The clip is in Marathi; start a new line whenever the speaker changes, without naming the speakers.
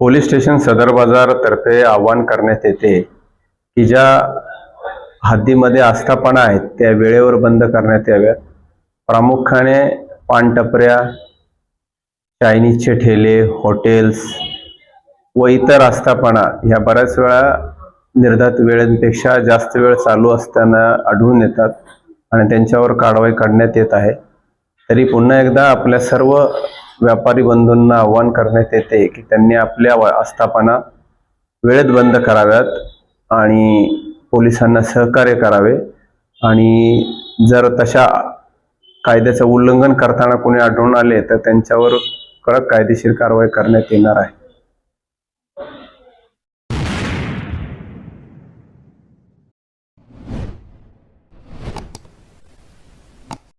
पोलीस स्टेशन सदर बाजार तर्फे आवाहन करण्यात येते की ज्या हद्दीमध्ये आस्थापना आहेत त्या वेळेवर बंद करण्यात याव्या प्रामुख्याने पानटपऱ्या चायनीजचे ठेले हॉटेल्स व इतर आस्थापना ह्या बऱ्याच वेळा निर्धारित वेळेपेक्षा जास्त वेळ चालू असताना आढळून येतात आणि त्यांच्यावर कारवाई करण्यात येत आहे. तरी पुन्हा एकदा आपल्या सर्व व्यापारी बंधूंना आवाहन करण्यात येते की त्यांनी आपल्या आस्थापना वेळेत बंद कराव्यात आणि पोलिसांना सहकार्य करावे. आणि जर तशा कायद्याचं उल्लंघन करताना कोणी आढळून आले तर त्यांच्यावर कडक कायदेशीर कारवाई करण्यात येणार आहे.